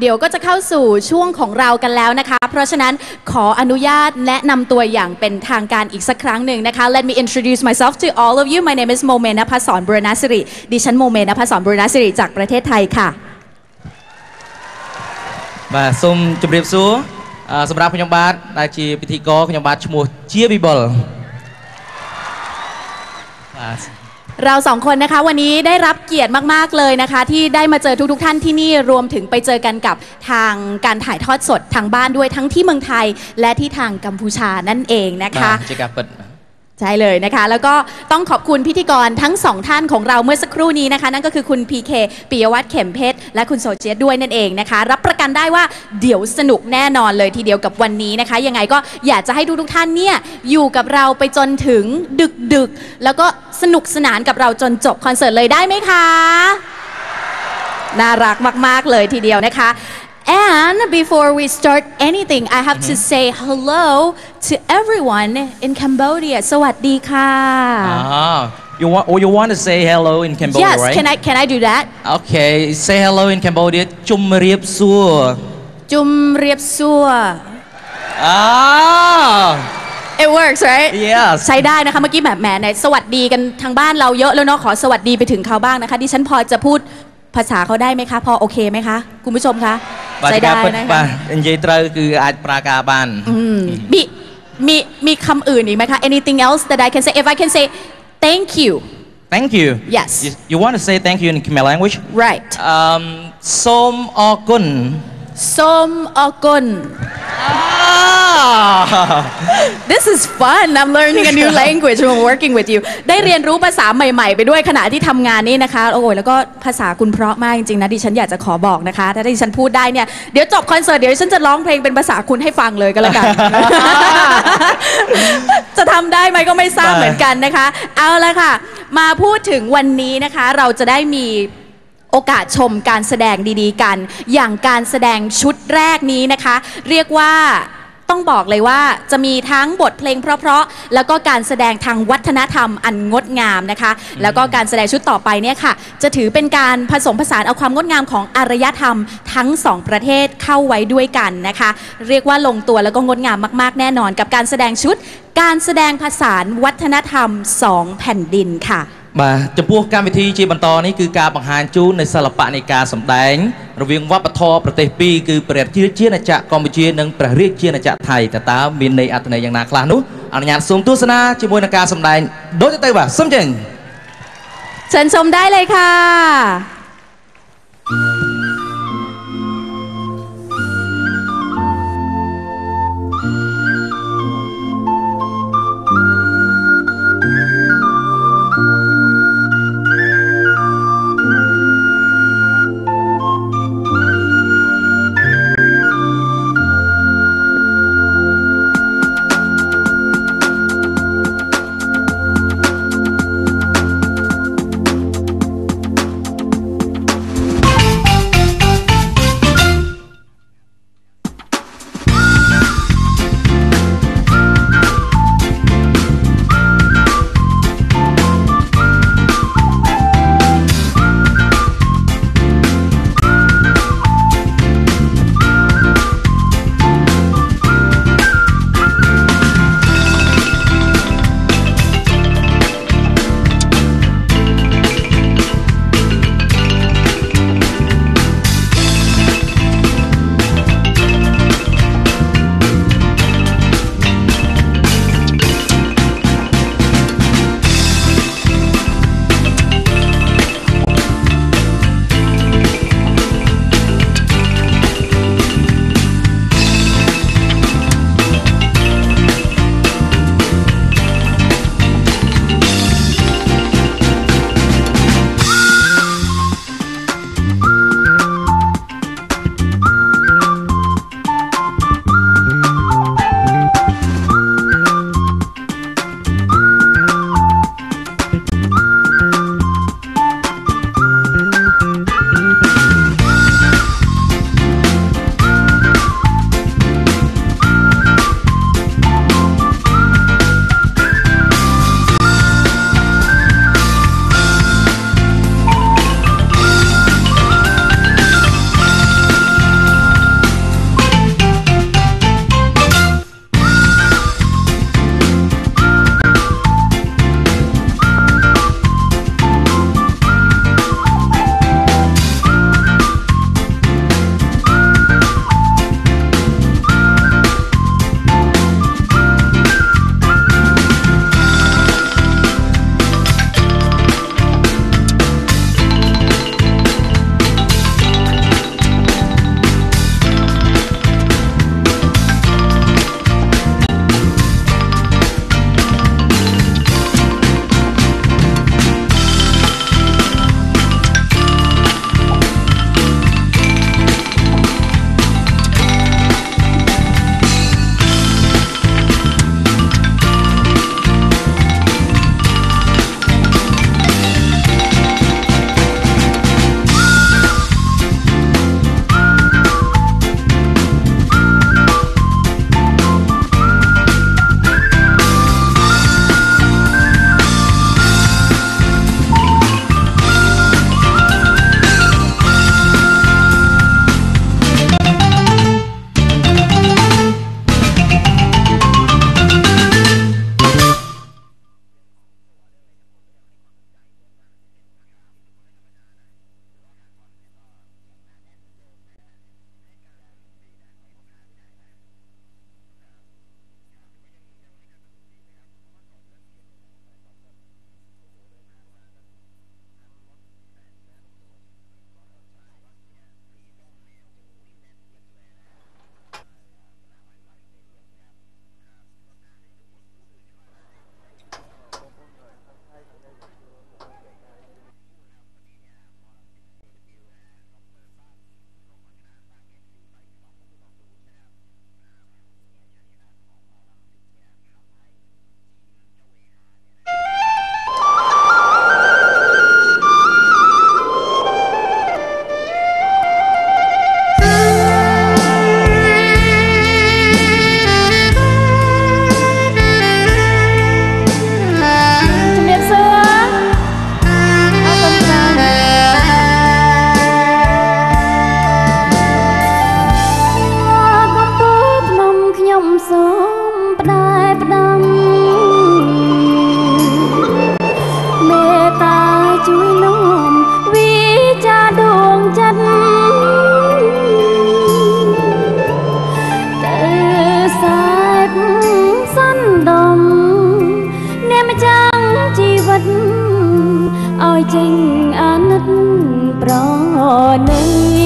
เดี๋ยวก็จะเข้าสู่ช่วงของเรากันแล้วนะคะ เพราะฉะนั้นขออนุญาตแนะนำตัวอย่างเป็นทางการอีกสักครั้งหนึ่งนะคะ Let me introduce myself to all of you My name is โมเมนภศรบุรณสิริดิฉันโมเมนภศรบุรณสิริจากประเทศไทยค่ะ បាទសូមជម្រាបសួរអឺសម្រាប់ខ្ញុំបាទដែលជាពិធីករខ្ញុំបាទឈ្មោះជាវិបុលបាទ เราสองคนนะคะวันนี้ได้รับเกียรติมาก ๆ เลยนะคะ ที่ได้มาเจอทุกๆทท่านที่นี่รวมถึงไปเจอกันกับทางการถ่ายทอดสดทางบ้านด้วยทั้งที่เมืองไทย และที่ทางกัมพูชานั่นเองนะคะ ใช่เลยนะคะ แล้วก็ต้องขอบคุณพิธีกรทั้งสองท่านของเราเมื่อสักครู่นี้นะคะ นั่นก็คือคุณพีเคปิยวัฒน์เข็มเพชร และคุณโซเจียด้วยนั่นเองนะคะ รับประกันได้ว่าเดี๋ยวสนุกแน่นอนเลยทีเดียวกับวันนี้นะคะ ยังไงก็อยากจะให้ทุกๆท่านเนี่ย อยู่กับเราไปจนถึงดึกๆแล้วก็สนุกสนานกับเราจนจบคอนเสิร์ตเลยได้ไหมคะ น่ารักมาก ๆ เลยทีเดียวนะคะ And before we start anything, I have to mm-hmm. say hello to everyone in Cambodia. สวัสดีค่ะ Ah, you want? or oh, you want to say hello in Cambodia, Yes, right? can I can I do that? Okay, say hello in Cambodia. Chum riep sua. Chum reeb sua. Ah, It works right yes. ใช้ได้นะคะเมื่อกี้แบบแหมในสวัสดีกันทางบ้านเราเยอะแล้วเนาะขอสวัสดีไปถึงเขาบ้างนะคะดิฉันพอจะพูดภาษาเขาได้ไหมคะ พอโอเคไหมคะ คุณผู้ชมคะ ใช้ ជាការ ได้ ពិត นะ បា คะ ទនិយាយត្រូវគឺអាចប្រើការបាន อืมมีมีมีคำอื่นอีกไหมคะ anything else that I can say if I can say thank you thank you Yes. you, you want to say thank you in Khmer language right um សូមអរគុណ ส้มอกน This is fun I'm learning a new language when working with you ได้เรียนรู้ภาษาใหม่ ๆ ไปด้วยขณะที่ทำงานนี่นะคะ โอ้ยแล้วก็ภาษาคุณเพราะมากจริงๆนะดิฉันอยากจะขอบอกนะคะ ถ้าดิฉันพูดได้เนี่ย เดี๋ยวจบคอนเสิร์ตเดี๋ยวดิฉันจะร้องเพลงเป็นภาษาคุณให้ฟังเลยก็แล้วกัน จะทำได้ไหมก็ไม่ทราบได้เหมือนกันนะคะ เอาละค่ะ มาพูดถึงวันนี้นะคะ เราจะได้มี โอกาสชมการแสดงดีๆกัน อย่างการแสดงชุดแรกนี้นะคะ เรียกว่าต้องบอกเลยว่าจะมีทั้งบทเพลงเพราะๆ แล้วก็การแสดงทางวัฒนธรรมอันงดงามนะคะ แล้วก็การแสดงชุดต่อไปเนี่ยค่ะ จะถือเป็นการผสมผสานเอาความงดงามของอารยธรรมทั้งสองประเทศเข้าไว้ด้วยกันนะคะ เรียกว่าลงตัวแล้วก็งดงามมากๆ แน่นอน กับการแสดงชุด การแสดงผสานวัฒนธรรมสองแผ่นดินค่ะ បាទចំពោះកម្មវិធីជាបន្តនេះគឺការបង្ហាញជូននៃសិល្បៈនៃការសម្ដែង រវាងវប្បធម៌ប្រទេសពីរគឺព្រះរាជាណាចក្រកម្ពុជានិងព្រះរាជាណាចក្រថៃតើតើមានន័យអត្ថន័យយ៉ាងណាខ្លះនោះអនុញ្ញាតសូមទស្សនាជាមួយនឹងការសម្ដែងដូចទៅបាទសូមចេ ផ្ដែផ្ដាំមេតាជួយលំវិជាដួងចិត្តទៅសាបសន្តំអ្នកម្ចាស់ជីវិតឲ្យចេញអាណិតប្រណី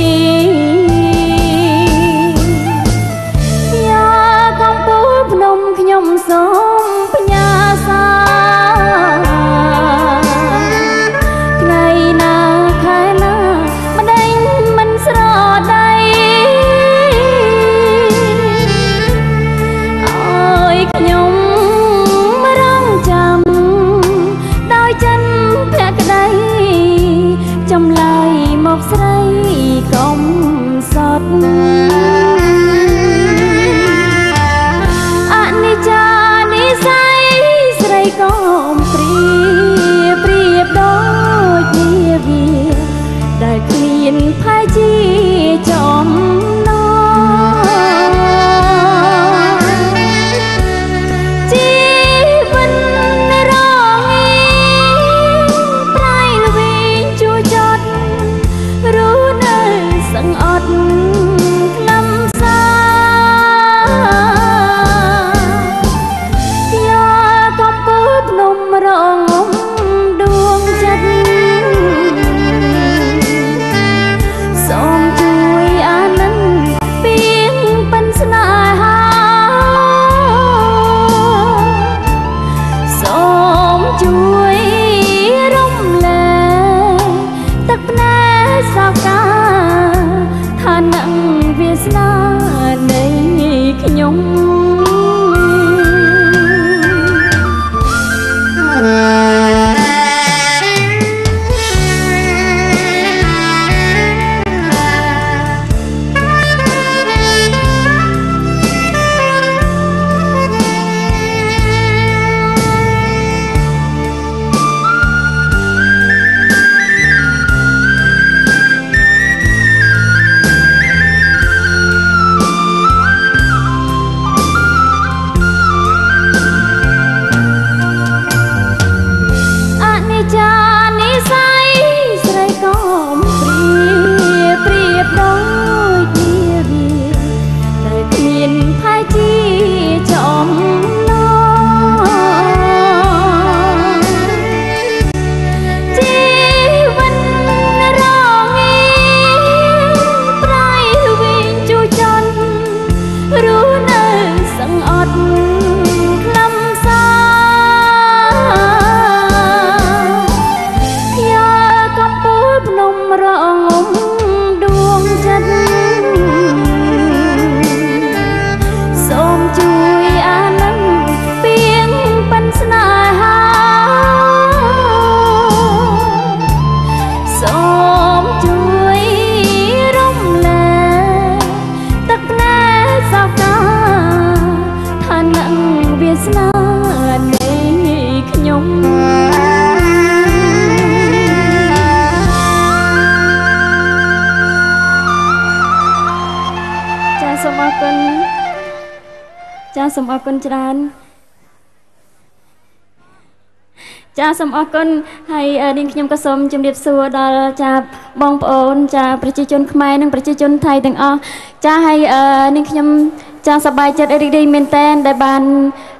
សូមអរគុណច្រើនចាសូមអរគុណហើយអឺនាងខ្ញុំក៏សូមជម្រាបសួរដល់ចាបងប្អូន ចាប្រជាជនខ្មែរនិងប្រជាជនថៃទាំងអស់ចាហើយអឺនាងខ្ញុំចាសប្បាយចិត្តរីករាយមែនតែនដែលបាន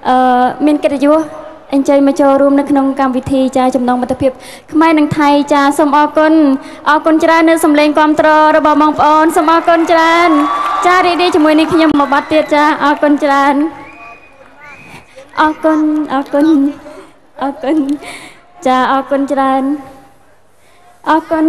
អឺមានកិត្តិយសអញ្ជើញមកចូលរួមនៅក្នុងកម្មវិធីចាចំណងមិត្តភាពខ្មែរនិងថៃចាសូមអរគុណអរគុណច្រើននៅសម្លេងគ្រប់ត្ររបស់បងប្អូនសូមអរគុណច្រើន ចារីករាយជាមួយនេះខ្ញុំមកបាត់ទៀតចាអរគុណច្រើន អរគុណអរគុណអរគុណចាអរគុណច្រើនអរគុណ